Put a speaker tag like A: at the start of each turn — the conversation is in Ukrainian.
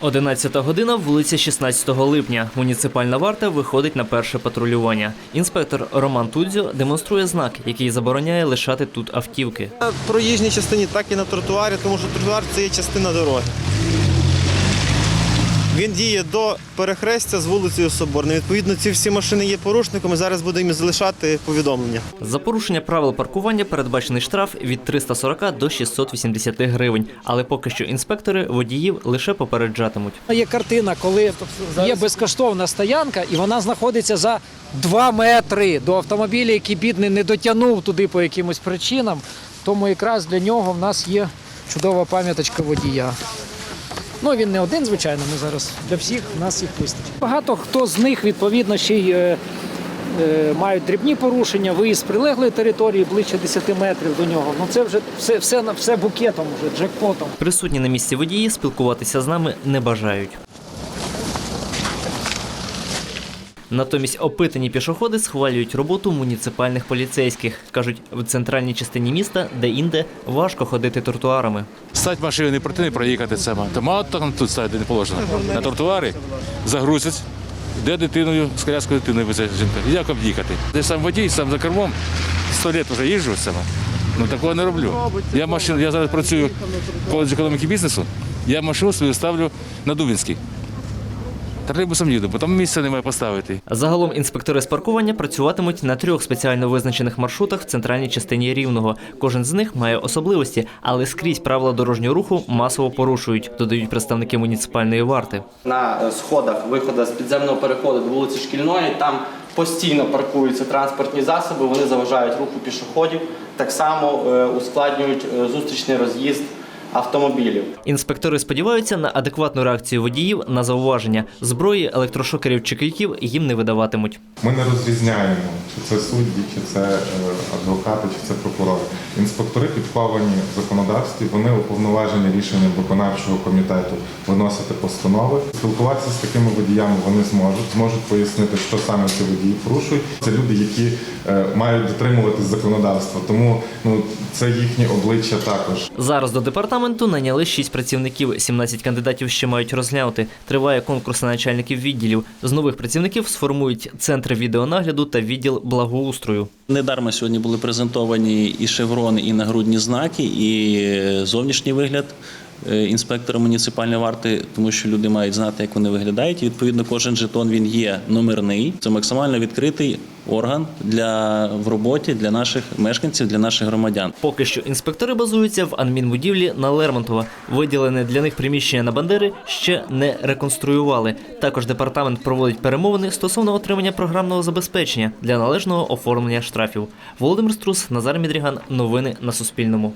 A: 11 година, вулиця 16 липня. Муніципальна варта виходить на перше патрулювання. Інспектор Роман Тудзьо демонструє знак, який забороняє лишати тут автівки.
B: На проїжджій частині, так і на тротуарі, тому що тротуар це є частина дороги. Він діє до перехрестя з вулицею Соборною. Відповідно, ці всі машини є порушниками. Зараз будемо їм залишати повідомлення.
A: За порушення правил паркування передбачений штраф від 340 до 680 гривень. Але поки що інспектори водіїв лише попереджатимуть.
C: Є картина, коли є безкоштовна стоянка, і вона знаходиться за 2 метри до автомобіля, який бідний не дотягнув туди по якимось причинам. Тому якраз для нього в нас є чудова пам'яточка водія. Ну він не один, звичайно. Ми зараз для всіх нас їх вистачить. Багато хто з них відповідно ще й е, е, мають дрібні порушення, виїзд з прилеглої території ближче 10 метрів до нього. Ну це вже все, все, все букетом, вже джекпотом.
A: Присутні на місці водії спілкуватися з нами не бажають. Натомість опитані пішоходи схвалюють роботу муніципальних поліцейських. Кажуть, в центральній частині міста, де інде важко ходити тротуарами.
D: Стать машини не проти не проїхати це. То мало там тут ставити не положено. На тротуарі загрузять, де дитиною, з коляскою дитиною везе жінка. Як об'їхати? Я сам водій, сам за кермом, сто років вже їжджу саме. Ну такого не роблю. Я машину, я зараз працюю в коледжі економіки бізнесу, я машину свою ставлю на Дубінський. Тролейбусом їду, бо там місця немає поставити.
A: Загалом інспектори з паркування працюватимуть на трьох спеціально визначених маршрутах в центральній частині Рівного. Кожен з них має особливості, але скрізь правила дорожнього руху масово порушують, додають представники муніципальної варти.
E: на е, сходах виходу з підземного переходу до вулиці Шкільної. Там постійно паркуються транспортні засоби, вони заважають руху пішоходів, так само е, ускладнюють е, зустрічний роз'їзд автомобілів.
A: Інспектори сподіваються на адекватну реакцію водіїв на зауваження. Зброї, електрошокерів чи кийків їм не видаватимуть.
F: Ми не розрізняємо, чи це судді, чи це е, адвокати, чи це прокурори. Інспектори підпавлені в законодавстві, вони уповноважені рішенням виконавчого комітету виносити постанови. Спілкуватися з такими водіями вони зможуть, зможуть пояснити, що саме ці водії порушують. Це люди, які е, мають дотримуватись законодавства, тому ну це їхнє обличчя також.
A: Зараз до департаменту наняли 6 працівників. 17 кандидатів ще мають розглянути. Триває конкурс на начальників відділів. З нових працівників сформують центр відеонагляду та відділ благоустрою.
G: Недарма сьогодні були презентовані і шеврони, і нагрудні знаки, і е, зовнішній вигляд інспектора муніципальної варти, тому що люди мають знати, як вони виглядають. І відповідно, кожен жетон він є номерний. Це максимально відкритий орган для в роботі для наших мешканців, для наших громадян.
A: Поки що інспектори базуються в адмінбудівлі на Лермонтова. Виділене для них приміщення на Бандери ще не реконструювали. Також департамент проводить перемовини стосовно отримання програмного забезпечення для належного оформлення штрафів. Володимир Струс, Назар Мідріган. Новини на Суспільному.